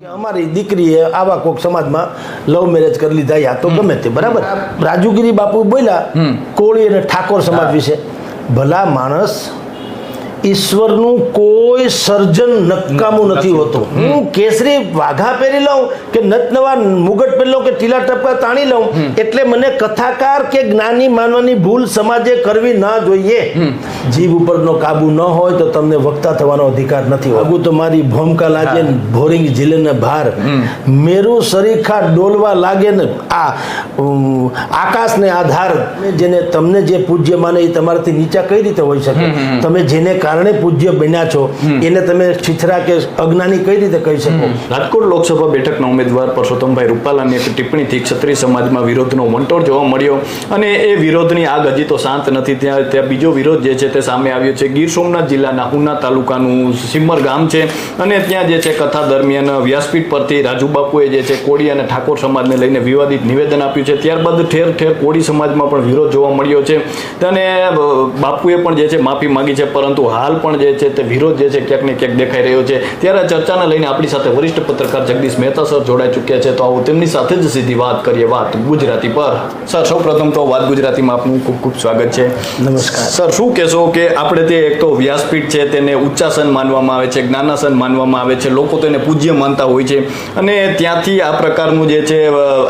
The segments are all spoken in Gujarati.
અમારી દીકરીએ આવા કોઈક સમાજમાં લવ મેરેજ કરી લીધા યા તો ગમે તે બરાબર? રાજુગીરી બાપુ બોલ્યા કોળી અને ઠાકોર સમાજ વિશે. ભલા માણસ ઈશ્વરનું કોઈ સર્જન નકામું નથી હોતું. હું કેસરી વાઘા પહેરી લઉં કે નત નવા મુગટ પહેરી લઉં કે ટીલા ટપકા તાણી લઉં એટલે મને કથાકાર કે જ્ઞાની માનવાની ભૂલ સમાજે કરવી ના જોઈએ. જીભ ઉપરનો કાબુ ન હોય તો તમને વક્તા થવાનો અધિકાર નથી હોતો. તો મારી ભૂમકા લાગે ને ભોરિંગ ઝીલે ભાર. મેરુ સરીખા ડોલવા લાગે ને આ આકાશને આધાર. જેને તમને જે પૂજ્ય માને એ તમારાથી નીચા કઈ રીતે હોઈ શકે? તમે જેને કારણે પૂજ્ય બન્યા છો એને તમે છીછરા કે અજ્ઞાની કઈ રીતે કહી શકો? રાજકોટ લોકસભા બેઠકના ઉમેદવાર પરસોત્તમભાઈ રૂપાલાની એક ટિપ્પણીથી ક્ષત્રિય સમાજમાં વિરોધનો વંટોળ જોવા મળ્યો અને એ વિરોધની આગ હજી તો શાંત નથી. ત્યાં ત્યાં બીજો વિરોધ જે છે તે સામે આવ્યો છે. ગીર સોમનાથ જિલ્લાના ઉના તાલુકાનું સિમ્મર ગામ છે અને ત્યાં જે છે કથા દરમિયાન વ્યાસપીઠ પરથી રાજુ બાપુએ જે છે કોળી અને ઠાકોર સમાજને લઈને વિવાદિત નિવેદન આપ્યું છે. ત્યારબાદ ઠેર ઠેર કોળી સમાજમાં પણ વિરોધ જોવા મળ્યો છે. અને બાપુએ પણ જે છે માફી માંગી છે પરંતુ હાલ પણ જે છે તે વિરોધ જે છે ક્યાંક ને ક્યાંક દેખાઈ રહ્યો છે. ત્યારે ચર્ચાને લઈને આપણી સાથે વરિષ્ઠ પત્રકાર જગદીશ મહેતા સર જોડાઈ ચૂક્યા છે. તો આવો તેમની સાથે જ સીધી વાત કરીએ. વાત ગુજરાતી પર. સર સૌ પ્રથમ તો વાત ગુજરાતીમાં આપનું ખૂબ ખૂબ સ્વાગત છે. નમસ્કાર. સર શું કહેશો કે આપણે તે એક તો વ્યાસપીઠ છે તેને ઉચ્ચાસન માનવામાં આવે છે જ્ઞાનાસન માનવામાં આવે છે. લોકો તેને પૂજ્ય માનતા હોય છે. અને ત્યાંથી આ પ્રકારનું જે છે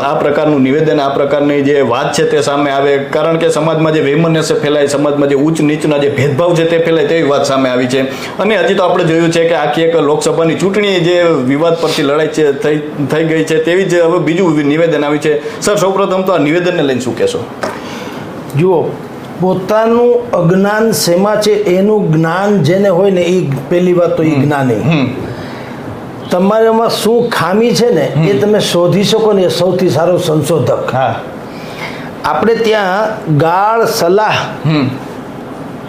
આ પ્રકારનું નિવેદન આ પ્રકારની જે વાત છે તે સામે આવે. કારણ કે સમાજમાં જે વૈમનસ્ય ફેલાય સમાજમાં જે ઉચ્ચ નીચના જે ભેદભાવ છે તે ફેલાય તેવી વાત સામે આવી છે. અને હજી તો આપણે જોયું છે કે આખી એક લોકસભાની ચૂંટણી જે વિવાદ પરથી લડાઈ છે થઈ થઈ ગઈ છે તેવી જ હવે બીજું નિવેદન આવ્યું છે. સર સૌપ્રથમ તો આ નિવેદનને લઈને શું કહેશો? જુઓ પોતાનું અજ્ઞાન શેમાં છે? એનું જ્ઞાન જેને હોય ને એ પહેલી વાત તો એ જ્ઞાની. તમારામાં શું ખામી છે ને એ તમે શોધી શકો ને એ સૌથી સારો સંશોધક. હા. આપણે ત્યાં ગાળ સલાહ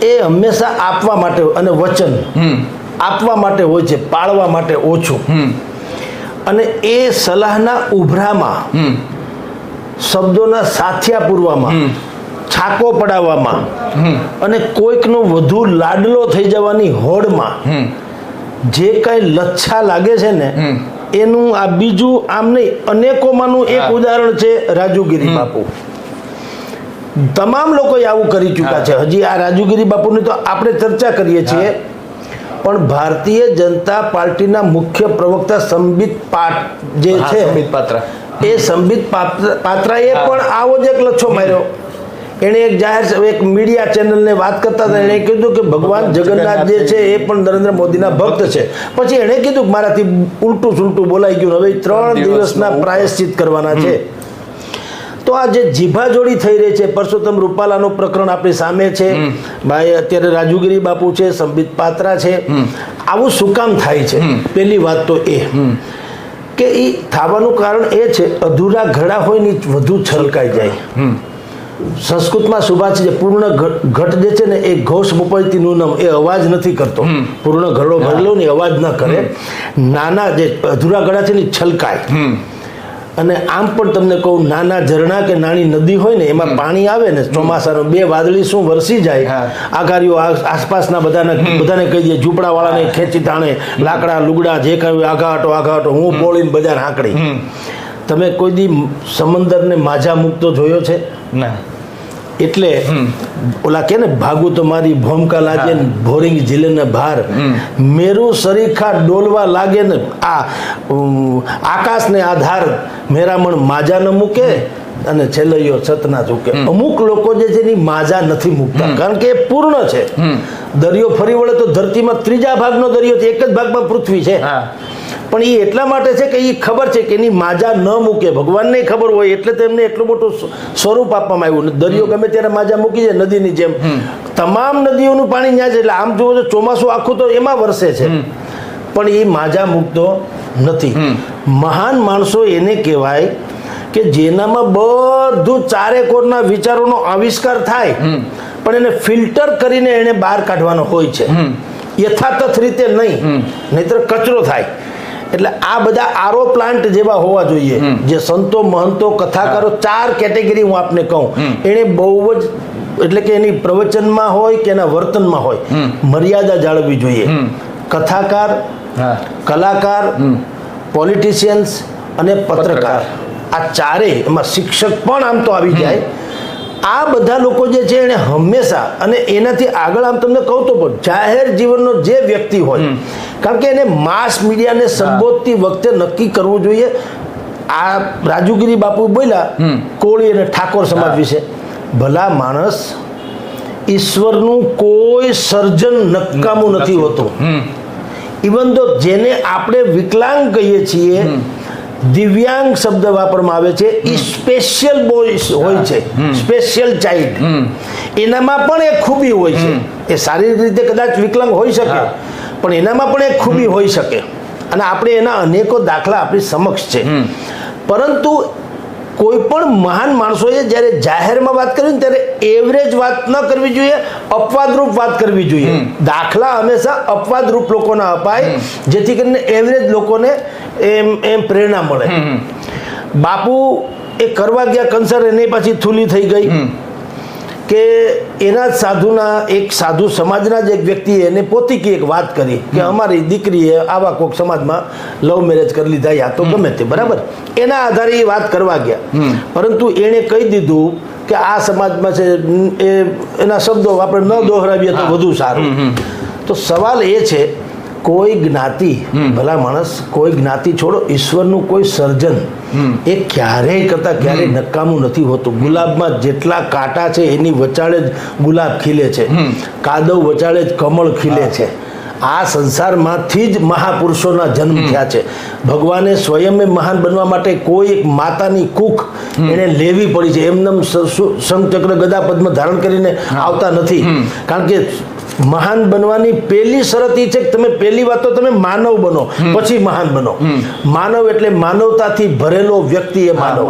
એ હંમેશા આપવા માટે અને વચન આપવા માટે હોય છે પાળવા માટે ઓછું. અને એ સલાહના ઉભરામાં શબ્દોના સાથિયા પૂરવામાં છાકો પડાવવામાં અને કોઈકનો વધુ લાડલો થઈ જવાની હોડમાં જે કઈ લચ્છા લાગે છે ને એનું આ બીજું આમ નહીં અનેકોમાંનું એક ઉદાહરણ છે રાજુગીરી બાપુ. તમામ લોકોએ આવું કરી ચૂક્યા છે. હજી આ રાજુગીરી બાપુની તો આપણે ચર્ચા કરીએ છીએ. પણ ભારતીય જનતા પાર્ટીના મુખ્ય પ્રવક્તા સંબિત પાટ જે છે સંબિત પાત્રા. એ સંબિત પાત્રાએ પણ આવો જ એક લચ્છો માર્યો. એણે એક જાહેર એક મીડિયા ચેનલને વાત કરતા હતા. એણે કીધું કે ભગવાન જગન્નાથ જે છે એ પણ નરેન્દ્ર મોદીના ભક્ત છે. પછી એણે કીધું કે મારાથી ઉલટું સુલટું બોલાઈ ગયું. હવે ત્રણ દિવસના પ્રાયશ્ચિત કરવાના છે. તો આ જે જીભાજોડી થઈ રહી છે પરસોત્તમ રૂપાલાનું પ્રકરણ આપણી સામે છે. ભાઈ અત્યારે રાજુગીરી બાપુ છે સંબિત પાત્રા છે. આવું શું કામ થાય છે? પહેલી વાત તો એ. કે એ થવાનું કારણ એ છે અધૂરા ઘડા હોય ને વધુ છલકાઈ જાય. સંસ્કૃતમાં સુભાષ છે પૂર્ણ ઘટ જે છે ને એ ઘોષ મુપલતી નૂનમ એ અવાજ નથી કરતો. પૂર્ણ ઘડો ભરેલો ને અવાજ ન કરે. નાના જે અધૂરા ઘડા છે ને છલકાય. અને આમ પણ તમને કહું નાના ઝરણા કે નાની નદી હોય ને એમાં પાણી આવે ને ચોમાસાનું બે વાદળી શું વરસી જાય હા. આગારીઓ આસપાસના બધાને બધાને કહી દે ઝૂંપડાવાળાને ખેંચી તાણે લાકડા લુગડા જે કાંઈ આઘાટો આઘાટો હું બોળીને બજાર હાંકડી તમે કોઈ દી સમંદરને માજા મૂકતો જોયો છે? ના. એટલે ઓલા કે ને ભાગુ તો મારી ભોમકા લાગે ને ભોરિંગ ઝીલે ને ભાર મેરુ સરીખા ડોલવા લાગે ને આ આકાશને આધાર મેરામણ માજા ન મૂકે અને છેલ્લૈયો છત ના ચૂકે અમુક લોકો જે છે એની માજા નથી મૂકતા. કારણ કે એ પૂર્ણ છે. દરિયો ફરી વળે તો ધરતીમાં ત્રીજા ભાગનો દરિયો છે. એક જ ભાગમાં પૃથ્વી છે. હા. પણ એ એટલા માટે છે કે એ ખબર છે કે એની માજા ન મૂકે. ભગવાનને ખબર હોય એટલે તેમને એટલું મોટું સ્વરૂપ આપવામાં આવ્યું. દરિયો ગમે ત્યારે માજા મૂકી જાય નદીની જેમ. તમામ નદીઓનું પાણી ત્યાં છે એટલે આમ જુઓ તો ચોમાસું આખું તો એમાં વરસે છે. પણ એ માજા મૂકતો નથી. મહાન માણસો એને કહેવાય કે જેનામાં બધું ચારે કોરના વિચારોનો આવિષ્કાર થાય. પણ એને ફિલ્ટર કરીને એને બહાર કાઢવાનો હોય છે. યથાતથ રીતે નહીં. નહીતર કચરો થાય. એટલે આ બધા આરો પ્લાન્ટ જેવા હોવા જોઈએ. જે સંતો મહંતો કથાકારો ચાર કેટેગરી હું આપને કહું. એને બહુ જ એટલે કે એની પ્રવચનમાં હોય કે એના વર્તનમાં હોય મર્યાદા જાળવવી જોઈએ. કથાકાર કલાકાર પોલિટિશિયન્સ અને પત્રકાર. આ ચારેય એમાં શિક્ષક પણ આમ તો આવી જાય આ બધા લોકો જે છે એને હંમેશા અને એનાથી આગળ આમ તમને કહું તો પણ જાહેર જીવનનો જે વ્યક્તિ હોય કારણ કે એને માસ મીડિયાને સંબોધતી વખતે નક્કી કરવું જોઈએ. આ રાજુગીરી બાપુ બોલ્યા કોળી અને ઠાકોર સમાજ વિશે ભલા માણસ ઈશ્વરનું કોઈ સર્જન નકામું નથી હોતું. ઇવન તો જેને આપણે વિકલાંગ કહીએ છીએ દિવ્યાંગ શબ્દ વાપરવામાં આવે છે. એ સ્પેશિયલ બોય હોય છે. સ્પેશિયલ ચાઇલ્ડ એનામાં પણ એક ખૂબી હોય છે. એ શારીરિક રીતે કદાચ વિકલાંગ હોઈ શકે પણ એનામાં પણ એક ખૂબી હોઈ શકે. અને આપણે એના અનેકો દાખલા આપણી સમક્ષ છે. પરંતુ કોઈ પણ મહાન માણસોએ જ્યારે જાહેરમાં વાત કરી ને ત્યારે એવરેજ વાત ન કરવી જોઈએ અપવાદરૂપ વાત કરવી જોઈએ. દાખલા હંમેશા અપવાદરૂપ લોકોના અપાય જેથી કરીને એવરેજ લોકોને એમ એમ પ્રેરણા મળે. બાપુ એ કરવા ગયા કંસર એની પાછી થૂલી થઈ ગઈ. કે એના જ સાધુના એક સાધુ સમાજના જ એક વ્યક્તિએ એને પોતીકી એક વાત કરી કે અમારી દીકરીએ આવા કોઈક સમાજમાં લવ મેરેજ કરી લીધા યા તો ગમે તે બરાબર? એના આધારે એ વાત કરવા ગયા. પરંતુ એણે કહી દીધું કે આ સમાજમાં છે એ એના શબ્દો આપણે ન દોહરાવીએ તો વધુ સારું. તો સવાલ એ છે કોઈ જ્ઞાતિ ભલા માણસ કોઈ જ્ઞાતિ છોડો ઈશ્વરનું કોઈ સર્જન એ ક્યારેય કરતા ક્યારેય નકામું નથી હોતું. ગુલાબમાં જેટલા કાંટા છે એની વચાળે જ ગુલાબ ખીલે છે. કાદવ વચાળે જ કમળ ખીલે છે. આ સંસારમાંથી જ મહાપુરુષોના જન્મ થયા છે. ભગવાને સ્વયં મહાન બનવા માટે કોઈ એક માતાની કૂખ એને લેવી પડી છે. એમને શંખચક્ર ગદા પદ્મ ધારણ કરીને આવતા નથી. કારણ કે મહાન બનવાની પહેલી શરત એ છે કે તમે પહેલી વાત તો તમે માનવ બનો પછી મહાન બનો. માનવ એટલે માનવતાથી ભરેલો વ્યક્તિ એ માનવ.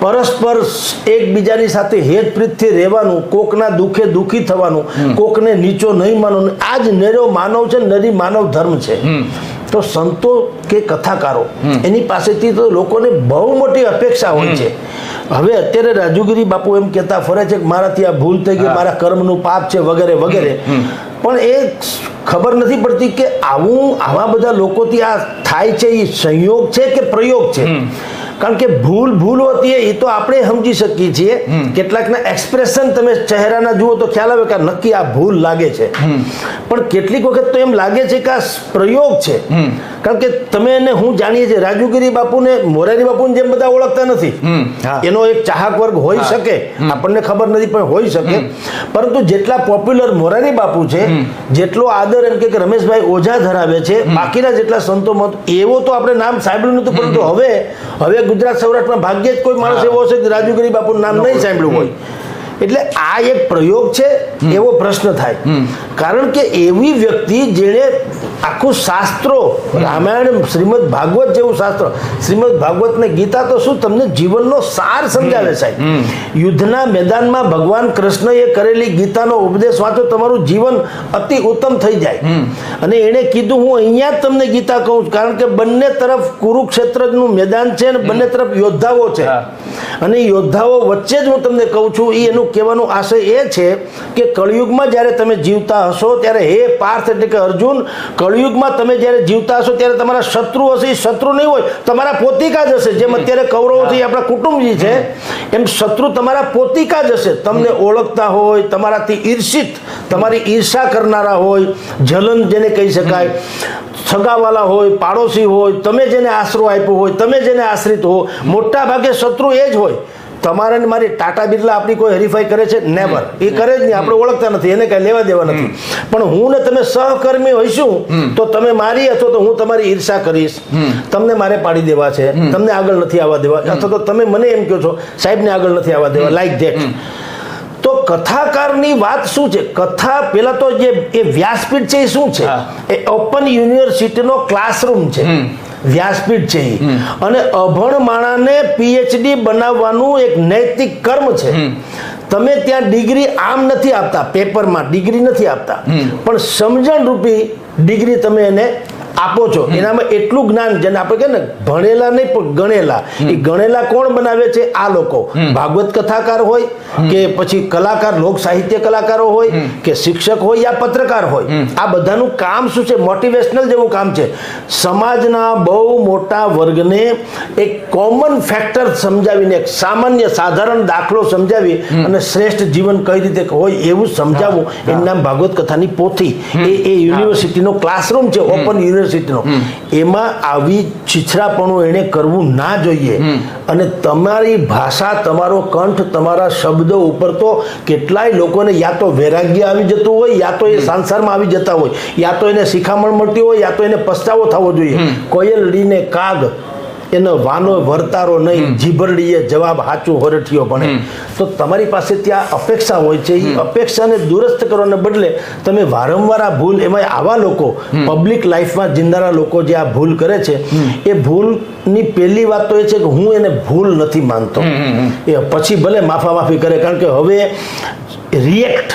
પરસ્પર એકબીજાની સાથે હેતપ્રીતથી રહેવાનું કોકના દુઃખે દુઃખી થવાનું કોકને નીચો નહીં માનવાનું. આ જ નેરો માનવ છે નરી માનવ ધર્મ છે. તો સંતો કે કથાકારો એની પાસેથી તો લોકોને બહુ મોટી અપેક્ષા હોય છે. હવે અત્યારે રાજુગીરી બાપુ એમ કહેતા ફરે છે કે મારાથી આ ભૂલ થઈ ગઈ મારા કર્મનું પાપ છે વગેરે વગેરે. પણ એ ખબર નથી પડતી કે આવું આવા બધા લોકોથી આ થાય છે એ સંયોગ છે કે પ્રયોગ છે? કારણ કે ભૂલ ભૂલ હોતી એ તો આપણે સમજી શકીએ છીએ. કેટલાકના એક્સપ્રેશન તમે ચહેરાના જુઓ તો ખ્યાલ આવે કે નક્કી આ ભૂલ લાગે છે. પણ કેટલીક વખત તો એમ લાગે છે કે આ પ્રયોગ છે. કારણ કે તમે એને હું જાણીએ છીએ રાજુગીરી બાપુને મોરારી બાપુને જેમ બધા ઓળખતા નથી. એનો એક ચાહક વર્ગ હોઈ શકે. આપણને ખબર નથી પણ હોઈ શકે. પરંતુ જેટલા પોપ્યુલર મોરારી બાપુ છે જેટલો આદર એમ કે રમેશભાઈ ઓઝા ધરાવે છે બાકીના જેટલા સંતો મત એવો તો આપણે નામ સાંભળ્યું નતું પરંતુ હવે હવે ગુજરાત સૌરાષ્ટ્રમાં ભાગ્યે જ કોઈ માણસ એવો હશે કે રાજુગીરી બાપુનું નામ નહીં સાંભળ્યું હોય. એટલે આ એક પ્રયોગ છે એવો પ્રશ્ન થાય. કારણ કે એવી વ્યક્તિ જેણે આખું શાસ્ત્રો રામાયણ શ્રીમદ ભાગવત જેવું શાસ્ત્ર શ્રીમદ ભાગવત ને ગીતા તો શું તમને જીવનનો સાર સમજાવે સાહેબ? યુદ્ધના મેદાનમાં ભગવાન કૃષ્ણએ કરેલી ગીતાનો ઉપદેશ વાંચો તમારું જીવન અતિ ઉત્તમ થઈ જાય. અને એણે કીધું હું અહીંયા જ તમને ગીતા કહું છું કારણ કે બંને તરફ કુરુક્ષેત્રનું મેદાન છે અને બંને તરફ યોદ્ધાઓ છે. અને યોદ્ધાઓ વચ્ચે જ હું તમને કહું છું એનું કહેવાનો આશય એ છે કે કળિયુગમાં જ્યારે તમે જીવતા હશો, ત્યારે હે પાર્થ એટલે કે અર્જુન, કળિયુગમાં તમે જ્યારે જીવતા હશો, ત્યારે તમારા શત્રુ હશે, એ શત્રુ નહીં હોય, તમારા પોતિકા જ હશે. જેમ અત્યારે કૌરવો છે આપણા કુટુંબજી છે, એમ શત્રુ તમારા પોતિકા જ હશે. તમને ઓળખતા હોય, તમારાથી ઈર્ષિત, તમારી ઈર્ષા કરનારા હોય, જલન જેને કહી શકાય સગાવાલા હોય, પાડોશી હોય, તમે જેને આશરો આપ્યો હોય, તમે જેને આશ્રિત હો મોટા ભાગે શત્રુ એ જ હોય. તમારા ને મારી ટાટા બિરલા આપણી કોઈ હરીફાઈ કરે છે? નેવર એ કરે જ નહીં. આપણે ઓળખતા નથી. એને કઈ લેવા દેવા નથી. પણ હું ને તમે સહકર્મી હોઈશું તો તમે મારી અથવા તો હું તમારી ઈર્ષા કરીશ. તમને મારે પાડી દેવા છે. તમને આગળ નથી આવવા દેવા. અથવા તો તમે મને એમ કહો છો સાહેબને આગળ નથી આવવા દેવા. લાઈક ધેટ તો કથાકારની વાત શું છે? કથા પેલા તો જે એ વ્યાસપીઠ છે એ શું છે? એ ઓપન યુનિવર્સિટીનો ક્લાસરૂમ છે. વ્યાસપીઠ છે અને અભણ માણાને પીએચડી બનાવવાનું એક નૈતિક કર્મ છે. તમે ત્યાં ડિગ્રી આમ નથી આપતા પેપરમાં ડિગ્રી નથી આપતા. પણ સમજણ રૂપી ડિગ્રી તમે એને આપો છો. એનામાં એટલું જ્ઞાન જેને આપણે કહે ને ભણેલા નહીં પણ ગણેલા. એ ગણેલા કોણ બનાવે છે? આ લોકો. ભાગવત કથાકાર હોય કે પછી કલાકાર લોક સાહિત્ય કલાકારો હોય કે શિક્ષક હોય યા પત્રકાર હોય. આ બધાનું કામ શું છે? મોટિવેશનલ જેવું કામ છે. સમાજના બહુ મોટા વર્ગને એક કોમન ફેક્ટર સમજાવીને એક સામાન્ય સાધારણ દાખલો સમજાવી અને શ્રેષ્ઠ જીવન કઈ રીતે હોય એવું સમજાવવું એનું નામ ભાગવત કથાની પોથી. એ એ યુનિવર્સિટીનો ક્લાસરૂમ છે ઓપન યુનિવર્સિટીનો એમાં આવી છીછરાપણું એણે કરવું ના જોઈએ. અને તમારી ભાષા તમારો કંઠ તમારા શબ્દો ઉપર તો કેટલાય લોકોને યા તો વૈરાગ્ય આવી જતું હોય યા તો એ સંસારમાં આવી જતા હોય. યા તો એને શિખામણ મળતી હોય યા તો એને પસ્તાવો થવો જોઈએ. કોયલડીને કાગ એનો વાનો વર્તારો નહીં જીભરડીએ જવાબ હાચું હોરઠિયો ભણે. તો તમારી પાસે ત્યાં અપેક્ષા હોય છે. એ અપેક્ષાને દુરસ્ત કરવાને બદલે તમે વારંવાર આ ભૂલ એમાં આવા લોકો પબ્લિક લાઈફમાં જીંદારા લોકો જે આ ભૂલ કરે છે એ ભૂલની પહેલી વાત તો એ છે કે હું એને ભૂલ નથી માનતો. એ પછી ભલે માફા માફી કરે કારણ કે હવે રિએક્ટ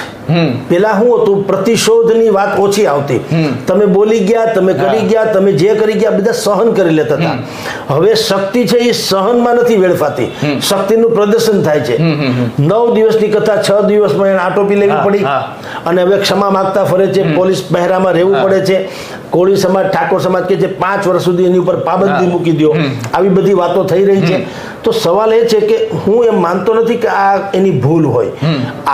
પેલા શું હતું પ્રતિશોધની વાત ઓછી આવતી. તમે બોલી ગયા તમે કરી ગયા તમે જે કરી ગયા બધા સહન કરી લેતા હતા. હવે શક્તિ છે એ સહનમાં નથી વેડફાતી. શક્તિનું પ્રદર્શન થાય છે. નવ દિવસની કથા છ દિવસમાં એને આટોપી લેવી પડી. અને હવે ક્ષમા માગતા ફરે છે પોલીસ પહેરામાં રહેવું પડે છે. કોળી સમાજ ઠાકોર સમાજ કે જે પાંચ વર્ષ સુધી એની ઉપર પાબંદી મૂકી દો. આવી બધી વાતો થઈ રહી છે. તો સવાલ એ છે કે હું એમ માનતો નથી કે આ એની ભૂલ હોય.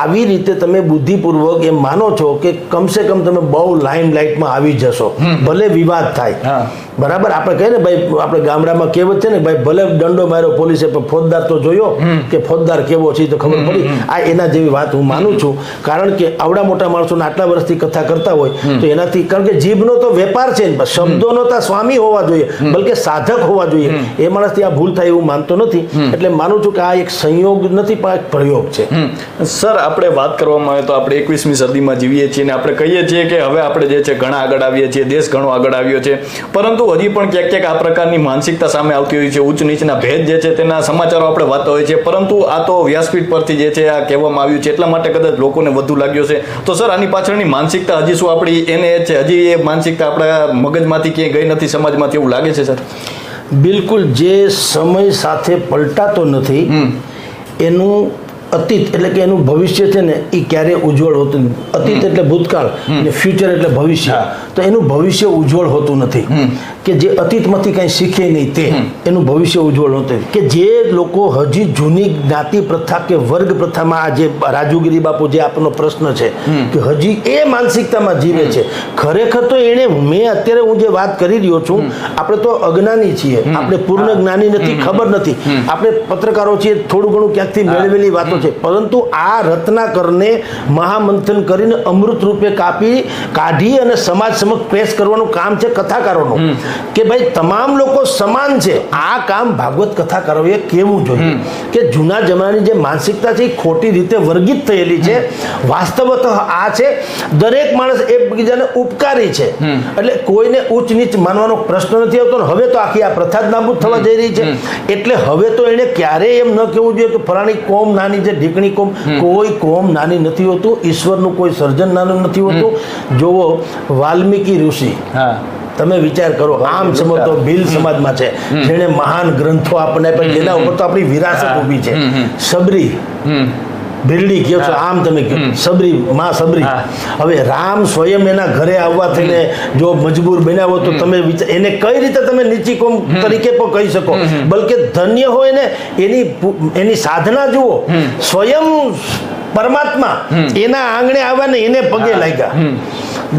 આવી રીતે તમે બુદ્ધિપૂર્વક એમ માનો છો કે કમસે કમ તમે બહુ લાઇમ લાઇટમાં આવી જશો. ભલે વિવાદ થાય. બરાબર? આપણે કહીએ ને ભાઈ આપણે ગામડામાં કહેવત છે ને ભાઈ ભલે દંડો માર્યો પોલીસે પણ ફોજદાર તો જોયો કે ફોજદાર કેવો છે તો ખબર પડી. આ એના જેવી વાત હું માનું છું. કારણ કે આવડા મોટા માણસોને આટલા વર્ષથી કથા કરતા હોય તો એનાથી કારણ કે જીભનો તો વેપાર છે શબ્દોનો ત્યાં સ્વામી હોવા જોઈએ બલકે સાધક હોવા જોઈએ. એ માણસથી આ ભૂલ થાય એવું માનતો નથી. એટલે માનું છું કે આ એક સંયોગ નથી પણ એક પ્રયોગ છે. સર આપણે વાત કરવામાં આવે તો આપણે એકવીસમી સદીમાં જીવીએ છીએ અને આપણે કહીએ છીએ કે હવે આપણે જે છે ઘણા આગળ આવીએ છીએ દેશ ઘણો આગળ આવ્યો છે. પરંતુ હજી પણ ક્યાંક ક્યાંક આ પ્રકારની માનસિકતા સામે આવતી હોય છે ઉચ્ચ નીચના ભેદ જે છે તેના સમાચારો આપણે વાંચતા હોય છે. પરંતુ આ તો વ્યાસપીઠ પરથી જે છે આ કહેવામાં આવ્યું છે એટલા માટે કદાચ લોકોને વધુ લાગ્યો છે. તો સર આની પાછળની માનસિકતા હજી શું આપણી એને છે? હજી એ માનસિકતા આપણા મગજમાંથી ક્યાંય ગઈ નથી સમાજમાંથી એવું લાગે છે સર બિલકુલ જે સમય સાથે પલટાતો નથી એનું અતીત એટલે કે એનું ભવિષ્ય છે ને એ ક્યારે ઉજ્જવળ હોતું નથી. અતીત એટલે ભૂતકાળ અને ફ્યુચર એટલે ભવિષ્ય. તો એનું ભવિષ્ય ઉજ્જવળ હોતું નથી. કે જે અતીતમાંથી કંઈ શીખે નહીં તે એનું ભવિષ્ય ઉજ્જવળ હોતું કે જે લોકો હજી જૂની જ્ઞાતિ પ્રથા કે વર્ગ પ્રથામાં આ જે રાજુગીરી બાપુ જે આપનો પ્રશ્ન છે કે હજી એ માનસિકતામાં જીવે છે. ખરેખર તો એણે મેં અત્યારે હું જે વાત કરી રહ્યો છું આપણે તો અજ્ઞાની છીએ. આપણે પૂર્ણ જ્ઞાની નથી ખબર નથી. આપણે પત્રકારો છીએ થોડું ઘણું ક્યાંકથી મેળવેલી વાતો છે. પરંતુ આ રત્નાકરને મહામંથન કરીને અમૃત રૂપે કાપી કાઢી અને સમાજ સમક્ષ પેશ કરવાનું કામ છે કથાકારોનું. કે ભાઈ તમામ લોકો સમાન છે. આ કામ ભાગવત કથાકારોએ કેવું જોઈએ? કે જૂના જમાનાની જે માનસિકતા છે એ ખોટી રીતે વર્ગિત થયેલી છે. વાસ્તવત આ છે. દરેક માણસ એકબીજાને ઉપકારી છે. એટલે કોઈને ઉચ્ચ નીચ માનવાનો પ્રશ્ન નથી આવતો હવે તો આખી આ પ્રથા જ નાબૂદ થવા જઈ રહી છે. એટલે હવે તો એને ક્યારેય એમ ન કહેવું જોઈએ કે ફલાણી કોમ નાની છે ઢીકણી કોમ કોઈ કોમ નાની નથી હોતું ઈશ્વરનું કોઈ સર્જન નાનું નથી હોતું. જોવો વાલ્મીકી ઋષિ હા. તમે વિચાર કરો આમ સમજ તો ભીલ સમાજમાં છે. જેણે મહાન ગ્રંથો આપણને આપ્યા, જેના ઉપર તો આપણી વિરાસત ઊભી છે. સબરી બિરડી કહો છો આમ તમે કહો. સબરી માં સબરી. હવે રામ સ્વયં એના ઘરે આવવા થઈને જો મજબૂર બન્યા તો તમે વિચાર એને કઈ રીતે તમે નીચી કોમ તરીકે પણ કહી શકો? બલકે ધન્ય હોય ને એની એની સાધના જુઓ. સ્વયં પરમાત્મા એના આંગણે આવ્યા ને એને પગે લાગ્યા.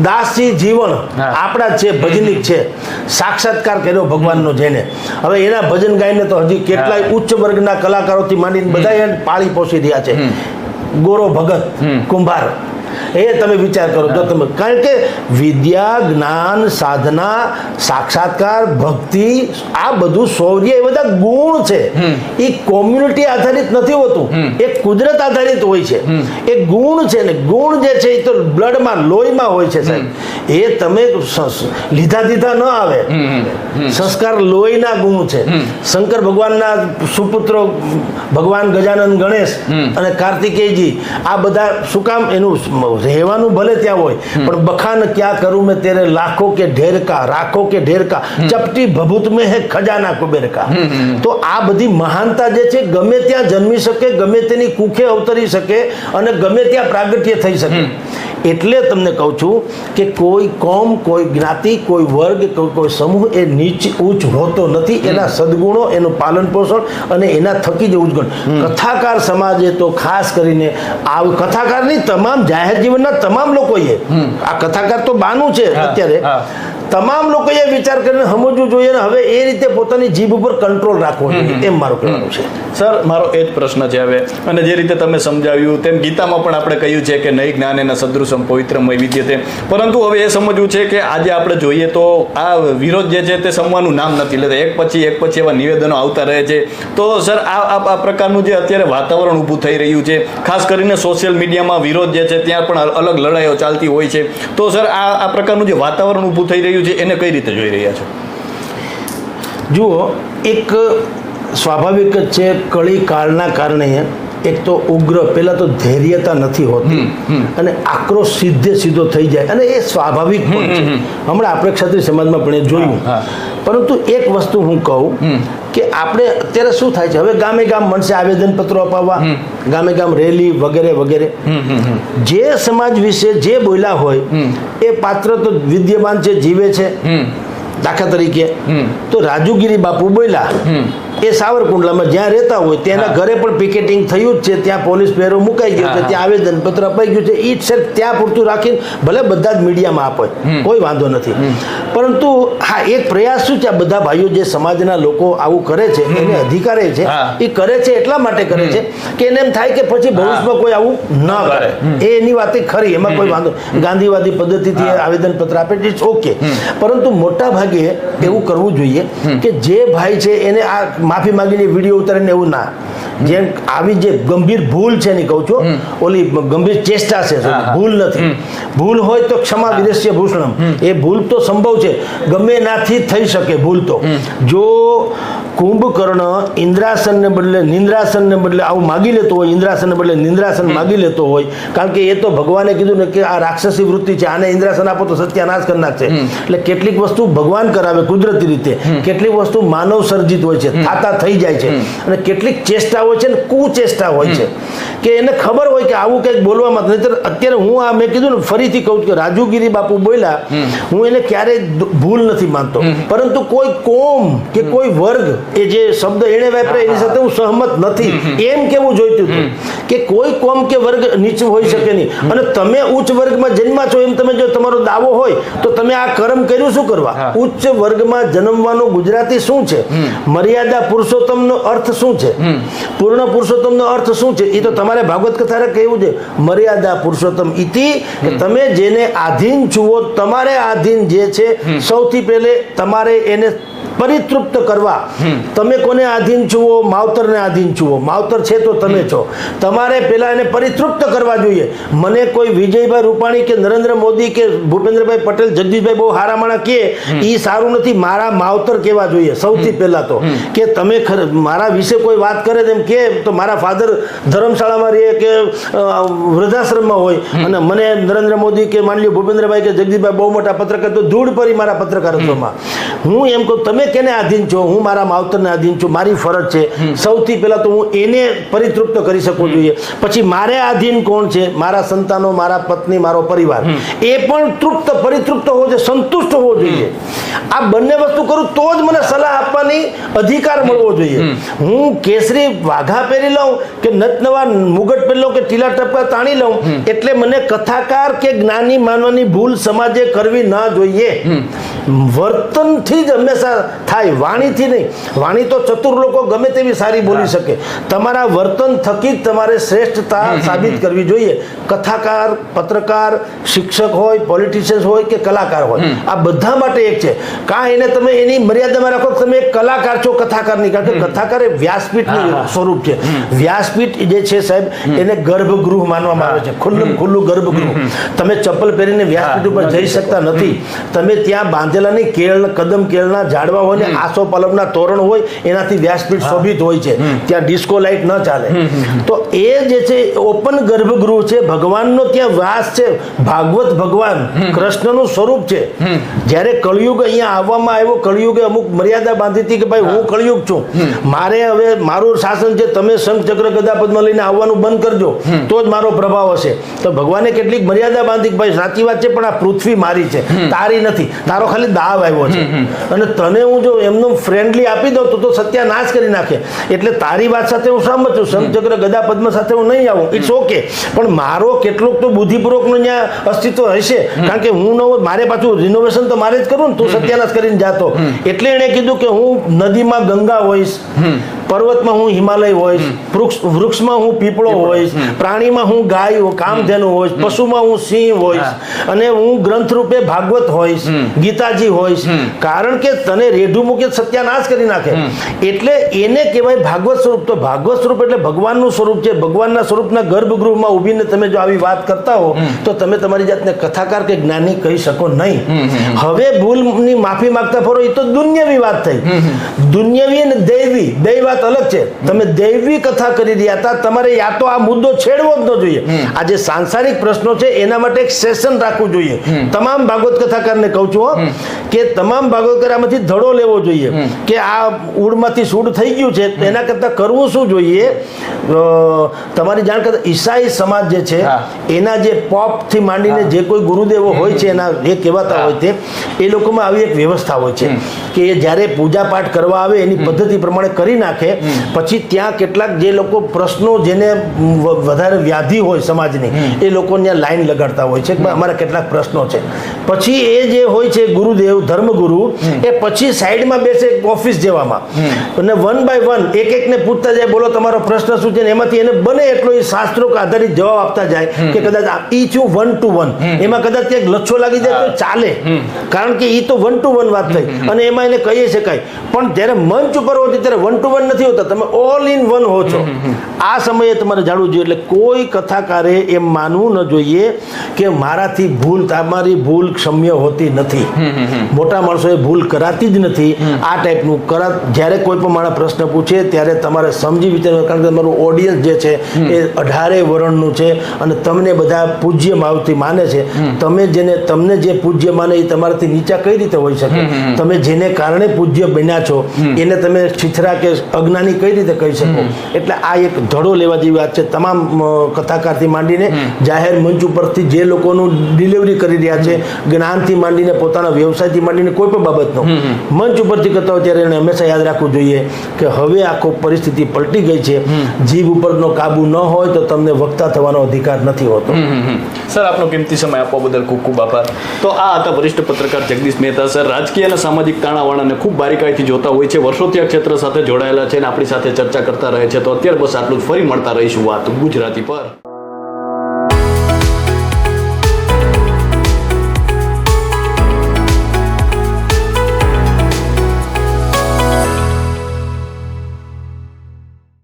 દાસી જીવન આપણા જે છે ભજનિક છે. સાક્ષાત્કાર કર્યો ભગવાનનો જેને. હવે એના ભજન ગાઈને તો હજી કેટલાય ઉચ્ચ વર્ગના કલાકારોથી માંડીને બધા પાળી પોષી રહ્યા છે. ગોરો ભગત કુંભાર. એ તમે વિચાર કરો. જો તમે કારણ કે વિદ્યા જ્ઞાન સાધના સાક્ષાત્કાર ભક્તિ આ બધું શૌર્ય એ બધા ગુણ છે. એ કોમ્યુનિટી આધારિત નથી હોતું. એ કુદરત આધારિત હોય છે. એ ગુણ છે ને ગુણ જે છે એ તો બ્લડમાં લોહીમાં હોય છે સાહેબ. એ તમે લીધા દીધા ન આવે. સંસ્કાર લોહીના ગુણ છે. શંકર ભગવાનના સુપુત્રો ભગવાન ગજાનંદ ગણેશ અને કાર્તિકેયજી આ બધા શું કામ એનું રહેવાનું ભલે ત્યાં હોય પણ બખાન ક્યાં કરું મેં તેરે લાખો કે ઢેર કા રાખો કે ઢેર કા ચપટી ભભૂત મેં હે ખજાના કુબેર કા તો આ બધી મહાનતા જે છે ગમે ત્યાં જન્મી શકે ગમે તેની કુખે અવતરી શકે અને ગમે ત્યાં પ્રાગટ્ય થઈ શકે. એટલે તમને કહું છું કે કોઈ કોમ કોઈ જ્ઞાતિ કોઈ વર્ગ કોઈ સમૂહ એ નીચ ઉચ્ચ હોતો નથી. એના સદગુણો એનું પાલન પોષણ અને એના થકી જ ઉજગણ કથાકાર સમાજે તો ખાસ કરીને આ કથાકારની તમામ જાહેર જીવનના તમામ લોકોએ આ કથાકાર તો બાનું છે અત્યારે. તમામ લોકોએ વિચાર કરીને સમજવું જોઈએ ને હવે એ રીતે પોતાની જીભ ઉપર કંટ્રોલ રાખવો જોઈએ. એમ મારું કહેવાનું છે. સર મારો એ જ પ્રશ્ન છે હવે. અને જે રીતે તમે સમજાવ્યું તેમ ગીતામાં પણ આપણે કહ્યું છે કે નહીં જ્ઞાન એના સદૃશમ પવિત્રમય વિદ્યતે. પરંતુ હવે એ સમજવું છે કે આજે આપણે જોઈએ તો આ વિરોધ જે છે તે સમવાનું નામ નથી. લેતા એક પછી એક પછી એવા નિવેદનો આવતા રહે છે. તો સર આ આ આ પ્રકારનું જે અત્યારે વાતાવરણ ઊભું થઈ રહ્યું છે ખાસ કરીને સોશિયલ મીડિયામાં વિરોધ જે છે ત્યાં પણ અલગ લડાઈઓ ચાલતી હોય છે. તો સર આ આ પ્રકારનું જે વાતાવરણ ઊભું થઈ રહ્યું છે એને કઈ રીતે જોઈ રહ્યા છો? જુઓ, એક સ્વાભાવિક જ છે, કળી કાળના કારણે એક તો ઉગ્ર પહેલાં તો ધૈર્યતા નથી હોતી. અને આક્રોશ સીધે સીધો થઈ જાય. અને એ સ્વાભાવિક પણ છે. હમણાં આપણે ક્ષત્રિય સમાજમાં પણ એ જોયું. હા. પરંતુ એક વસ્તુ હું કહું કે આપણે અત્યારે શું થાય છે? હવે ગામે ગામ મળશે આવેદનપત્રો અપાવવા ગામે ગામ રેલી વગેરે વગેરે. જે સમાજ વિશે જે બોલ્યા હોય એ પાત્ર તો વિદ્યમાન છે જીવે છે. દાખલા તરીકે તો રાજુગીરી બાપુ બોલ્યા એ સાવરકુંડલામાં જ્યાં રહેતા હોય તેના ઘરે પણ પિકેટિંગ થયું જ છે ત્યાં પોલીસ પહેરો મુકાઈ ગયો છે ત્યાં આવેદન પત્ર અપાઈ ગયું છે ઈ સેલ્ફ ત્યાં પૂરતું રાખીને ભલે બધા જ મીડિયામાં આપે કોઈ વાંધો નથી. પરંતુ હા એક પ્રયાસ શું છે આ બધા ભાઈઓ જે સમાજના લોકો આવું કરે છે એને અધિકારે છે એ કરે છે એટલા માટે કરે છે કે એને એમ થાય કે પછી ભવિષ્યમાં કોઈ આવું ન કરે. એ એની વાત ખરી એમાં કોઈ વાંધો ગાંધીવાદી પદ્ધતિથી આવેદન પત્ર આપે ઇટ્સ ઓકે. પરંતુ મોટા ભાગે એવું કરવું જોઈએ કે જે ભાઈ છે એને આ માફી માંગીને વીડિયો ઉતારીને એવું ના જેમ આવી જે ગંભીર ભૂલ છે ની કહું છું ઓલી ગંભીર ચેષ્ટા છે. ભૂલ નથી. ભૂલ હોય તો ક્ષમા વિદેશીય ભૂષણમ. એ ભૂલ તો સંભવ છે ગમે નાથી થઈ શકે ભૂલ તો. જો કુંભકર્ણ ઇન્દ્રાસનને બદલે નિંદ્રાસનને બદલે આવું માગી લેતો હોય ઇન્દ્રાસનને બદલે નિંદ્રાસન માગી લેતો હોય કારણ કે એ તો ભગવાને કીધું ને કે આ રાક્ષસી વૃત્તિ છે આને ઇન્દ્રાસન આપો તો સત્યાનાશ કરી નાખશે. એટલે કેટલીક વસ્તુ ભગવાન કરાવે કુદરતી રીતે. કેટલીક વસ્તુ માનવ સર્જિત હોય છે થાતા થઈ જાય છે. અને કેટલીક ચેષ્ટા હોય છે ને કુચેષ્ટા હોય છે. કે એને ખબર હોય કે આવું કંઈક બોલવામાં નહીતર અત્યારે હું આ મેં કીધું ને ફરીથી કહું કે રાજુગીરી બાપુ બોલ્યા હું એને ક્યારેય ભૂલ નથી માનતો. પરંતુ કોઈ કોમ કે કોઈ વર્ગ એ જે શબ્દ એણે વાપરે એની સાથે હું સહમત નથી. એમ કેવું જોઈતું હતું કે કોઈ કોમ કે વર્ગ નીચ હોઈ શકે નહીં. અને તમે ઉચ્ચ વર્ગમાં જન્મા છો એમ તમે જો તમારો દાવો હોય તો તમે આ કર્મ કર્યું શું કરવા? ઉચ્ચ વર્ગમાં જન્મવાનો ગુજરાતી શું છે? મર્યાદા પુરુષોત્તમનો અર્થ શું છે? પૂર્ણ પુરુષોત્તમનો અર્થ શું છે? એ તો તમારે ભાગવત કથારે કહેવું છે. મર્યાદા પુરુષોત્તમ ઇતિ કે તમે જેને આધીન છુઓ તમારે આધીન જે છે સૌથી પહેલે તમારે એને પરિતૃપ્ત કરવા. તમે કોને આધીન છુઓ? માવતરને આધીન છુઓ. માવતર છે તો તમે છો. તમારે પહેલા એને પરિતૃપ્ત કરવા જોઈએ. મને કોઈ વિજયભાઈ રૂપાણી કે નરેન્દ્ર મોદી કે ભૂપેન્દ્રભાઈ પટેલ જગદીશભાઈ બહુ હારા માણા કે એ સારું નથી. મારા માવતર કેવા જોઈએ? સૌથી પહેલા તો. કે તમે મારા વિશે કોઈ વાત કરે તેમ કે તો મારા ફાધર ધર્મશાળામાં રહે કે વૃદ્ધાશ્રમમાં હોય. અને મને નરેન્દ્ર મોદી કે માની લો ભૂપેન્દ્રભાઈ કે જગદીશભાઈ બહુ મોટા પત્રકાર તો ધૂળ પરી મારા પત્રકારત્વમાં. હું એમ કહું તમે કેને આધીન છો? હું મારા માવતરને આધીન છું. મારી ફરજ છે. સૌથી પહેલાં તો હું એને પરિતૃપ્ત કરી શકવું જોઈએ. પછી મારે આધીન કોણ છે? મારા સંતાનો મારા પત્ની મારો પરિવાર. એ પણ તૃપ્ત પરિતૃપ્ત હોવો જોઈએ સંતુષ્ટ હોવો જોઈએ. આ બંને વસ્તુ કરું તો જ મને સલાહ આપવાની અધિકાર મળવો જોઈએ. હું કેસરી વાઘા પહેરી લઉં કે નત નવા મુગટ પહેરી લઉં કે ટીલા ટપકા તાણી લઉં? એટલે મને કથાકાર કે જ્ઞાની માનવાની ભૂલ સમાજે કરવી ના જોઈએ. વર્તનથી જ હંમેશા થાય વાણીથી નહીં. વાણી તો ચતુર લોકો ગમે તેવી સારી બોલી શકે. તમારા વર્તન થકી જ તમારે શ્રેષ્ઠતા સાબિત કરવી જોઈએ. કથાકાર પત્રકાર શિક્ષક હોય પોલિટિશિયન્સ હોય કે કલાકાર હોય. આ બધા માટે એક છે. કાં એને તમે એની મર્યાદામાં રાખો તમે કલાકાર છો કથાકાર નહીં કારણ કે કથાકાર એ વ્યાસપીઠનું સ્વરૂપ છે. વ્યાસપીઠ જે છે સાહેબ એને ગર્ભગૃહ માનવામાં આવે છે. ખુલ્લું ખુલ્લું ગર્ભગૃહ. તમે ચપ્પલ પહેરીને વ્યાસપીઠ ઉપર જઈ શકતા. નથી. તમે ત્યાં બાંધે બાંધેલાની કેળ કદમ કેળના ઝાડવા હોય ને આસો તોરણ હોય એનાથી વ્યાસપીઠ શોભિત હોય છે. ત્યાં ડિસ્કો લાઇટ ન ચાલે. તો એ જે છે ઓપન ગર્ભગૃહ છે ભગવાનનો ત્યાં વાસ છે ભાગવત ભગવાન કૃષ્ણનું સ્વરૂપ છે. જ્યારે કળિયુગ અહીંયા આવવામાં આવ્યો કળિયુગે અમુક મર્યાદા બાંધી હતી કે ભાઈ હું કળિયુગ છું. મારે હવે મારું શાસન છે તમે શંખ ચક્ર ગદાપદમાં લઈને આવવાનું બંધ કરજો. તો જ મારો પ્રભાવ હશે. તો ભગવાને કેટલીક મર્યાદા બાંધી કે ભાઈ સાચી વાત છે પણ આ પૃથ્વી મારી છે. તારી નથી. તારો ખાલી દાવ આવ્યો છે. અને તને હું જો એમનું ફ્રેન્ડલી આપી દઉં તો તો સત્યાનાશ કરી નાખે. એટલે તારી વાત સાથે હું સહમત છું. સંતચક્ર ગદા પદ્મ સાથે હું નહીં આવું. ઇટ્સ ઓકે પણ મારો કેટલોક તો બુદ્ધિપૂર્વકનું ત્યાં અસ્તિત્વ હશે. કારણ કે હું નવો મારે પાછું રિનોવેશન તો મારે જ કરું ને તું સત્યાનાશ કરીને જાતો એટલે એણે કીધું કે હું નદીમાં ગંગા હોઈશ. પર્વતમાં હું હિમાલય હોઈશ વૃક્ષ વૃક્ષમાં હું પીપળો હોઈશ પ્રાણીમાં હું ગાય કામધેનુ હોઈશ પશુમાં હું સિંહ હોઈશ અને હું ગ્રંથ રૂપે ભાગવત હોઈશ ગીતાજી હોઈશ. કારણ કે તને રેઢું મૂકે સત્યાનાશ કરી નાખે. એટલે એને કહેવાય ભાગવત સ્વરૂપ. તો ભાગવત સ્વરૂપ એટલે ભગવાનનું સ્વરૂપ છે. ભગવાનના સ્વરૂપના ગર્ભગૃહમાં ઊભીને તમે જો આવી વાત કરતા હો તો તમે તમારી જાતને કથાકાર કે જ્ઞાની કહી શકો નહીં. હવે ભૂલની માફી માંગતા ફરો એ તો દુન્યવી વાત થઈ. દુન્યવી અને દૈવી બે વાત અલગ છે. તમે દૈવી કથા કરી રહ્યા હતા તમારે યા તો આ મુદ્દો છેડવો જ ન જોઈએ. આ જે સાંસારિક પ્રશ્નો છે એના માટે એક સેશન રાખવું જોઈએ. તમામ ભાગવત કથાકારને કહું છું કે તમામ ભાગવતકાર આમાંથી ધડો લેવો જોઈએ. કે આ ઉડમાંથી સૂડ થઈ ગયું છે એના કરતાં કરવું શું જોઈએ? તમારી જાણ કરતા ઈસાઈ સમાજ જે છે એના જે પોપથી માંડીને જે કોઈ ગુરુદેવો હોય છે એના એ કહેવાતા હોય તે એ લોકોમાં આવી એક વ્યવસ્થા હોય છે કે એ જ્યારે પૂજા પાઠ કરવા આવે એની પદ્ધતિ પ્રમાણે કરી નાખે પછી ત્યાં કેટલાક જે લોકો પ્રશ્નો જેને વધારે વ્યાધિ હોય સમાજની એ લોકો ત્યાં લાઈન લગાડતા હોય છે કે અમારા કેટલાક પ્રશ્નો છે. પછી એ જે હોય છે ગુરુદેવ ધર્મગુરુ એ પછી સાઈડમાં બેસે ઓફિસ જેવામાં. અને વન બાય વન એક એકને પૂછતા જાય બોલો તમારો પ્રશ્ન શું છે ને એમાંથી એને બને એટલો એ શાસ્ત્રો આધારિત જવાબ આપતા જાય કે કદાચ ઈ છું વન ટુ વન. એમાં કદાચ એક લચ્છો લાગી જાય તો ચાલે. કારણ કે ઈ તો વન ટુ વન વાત થઈ. અને એમાં એને કહી શકાય. પણ જ્યારે મંચ ઉપર હોય ત્યારે વન ટુ વન નથી હોતા તમે ઓલ ઇન વન હો છો. આ સમયે તમારે જાણવું જોઈએ એટલે કોઈ કથાકારે એમ માનવું ન જોઈએ કે મારાથી ભૂલ તમારી ભૂલ ક્ષમ્ય હોતી નથી. મોટા માણસોએ ભૂલ કરાતી જ નથી. આ ટાઈપનું કરા જ્યારે કોઈ પણ માણસ પ્રશ્ન પૂછે ત્યારે તમારે સમજી વિચારવું કારણ કે તમારું ઓડિયન્સ જે છે એ અઢારે વર્ણનું છે અને તમને બધા પૂજ્ય ભાવથી માને છે. તમે જેને તમને જે પૂજ્ય માને એ તમારાથી નીચા કઈ રીતે હોઈ શકે? તમે જેને કારણે પૂજ્ય બન્યા છો એને તમે છીછરા કે અજ્ઞાની કઈ રીતે કહી શકો? એટલે આ એક ધડો લેવા જેવી વાત છે. તમામ કથાકારથી માંડીને જાહેર મંચ ઉપરથી જે લોકોનું ડિલિવરી કરી રહ્યા છે જ્ઞાનથી માંડીને પોતાના વ્યવસાયથી માંડીને કોઈ પણ બાબતનો મંચ ઉપરથી કરતા હોય ત્યારે એને હંમેશા યાદ રાખવું જોઈએ કે હવે આખો પરિસ્થિતિ પલટી ગઈ છે. જીભ ઉપરનો કાબુ ન હોય તો તમને વક્તા થવાનો અધિકાર નથી હોતો. સર આપનો કિંમતી સમય આપવા બદલ ખૂબ ખૂબ આભાર. તો આ હતા વરિષ્ઠ પત્રકાર જગદીશ મહેતા સર. રાજકીય અને સામાજિક તાણાવાણાને ખૂબ બારીકાઈથી જોતા હોય છે. વર્ષોથી આ ક્ષેત્ર સાથે જોડાયેલા છે આપણી સાથે ચર્ચા કરતા રહે છે, તો અત્યારે બસ આટલું ફરી મળતા રહીશું વાત ગુજરાતી પર.